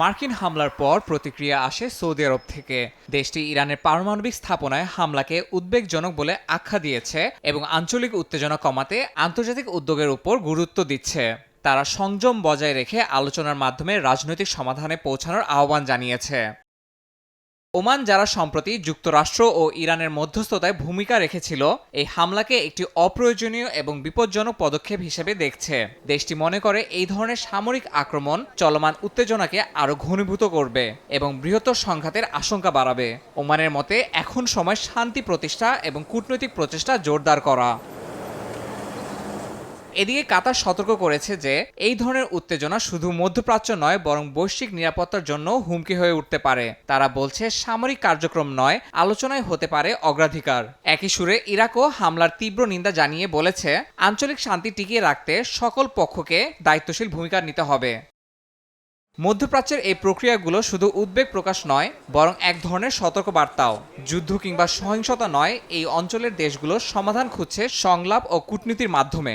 মার্কিন হামলার পর প্রতিক্রিয়া আসে সৌদি আরব থেকে। দেশটি ইরানের পারমাণবিক স্থাপনায় হামলাকে উদ্বেগজনক বলে আখ্যা দিয়েছে এবং আঞ্চলিক উত্তেজনা কমাতে আন্তর্জাতিক উদ্যোগের উপর গুরুত্ব দিচ্ছে। তারা সংযম বজায় রেখে আলোচনার মাধ্যমে রাজনৈতিক সমাধানে পৌঁছানোর আহ্বান জানিয়েছে। ওমান যারা সম্প্রতি যুক্তরাষ্ট্র ও ইরানের মধ্যস্থতায় ভূমিকা রেখেছিল, এই হামলাকে একটি অপ্রয়োজনীয় এবং বিপজ্জনক পদক্ষেপ হিসেবে দেখছে। দেশটি মনে করে এই ধরনের সামরিক আক্রমণ চলমান উত্তেজনাকে আরও ঘনীভূত করবে এবং বৃহত্তর সংঘাতের আশঙ্কা বাড়াবে। ওমানের মতে, এখন সময় শান্তি প্রতিষ্ঠা এবং কূটনৈতিক প্রচেষ্টা জোরদার করা। এদিকে কাতার সতর্ক করেছে যে এই ধরনের উত্তেজনা শুধু মধ্যপ্রাচ্য নয়, বরং বৈশ্বিক নিরাপত্তার জন্য হুমকি হয়ে উঠতে পারে। তারা বলছে, সামরিক কার্যক্রম নয়, আলোচনায় হতে পারে অগ্রাধিকার। একই সুরে ইরাকও হামলার তীব্র নিন্দা জানিয়ে বলেছে, আঞ্চলিক শান্তি টিকিয়ে রাখতে সকল পক্ষকে দায়িত্বশীল ভূমিকা নিতে হবে। মধ্যপ্রাচ্যের এই প্রক্রিয়াগুলো শুধু উদ্বেগ প্রকাশ নয়, বরং এক ধরনের সতর্কবার্তাও। যুদ্ধ কিংবা সহিংসতা নয়, এই অঞ্চলের দেশগুলো সমাধান খুঁজছে সংলাপ ও কূটনীতির মাধ্যমে।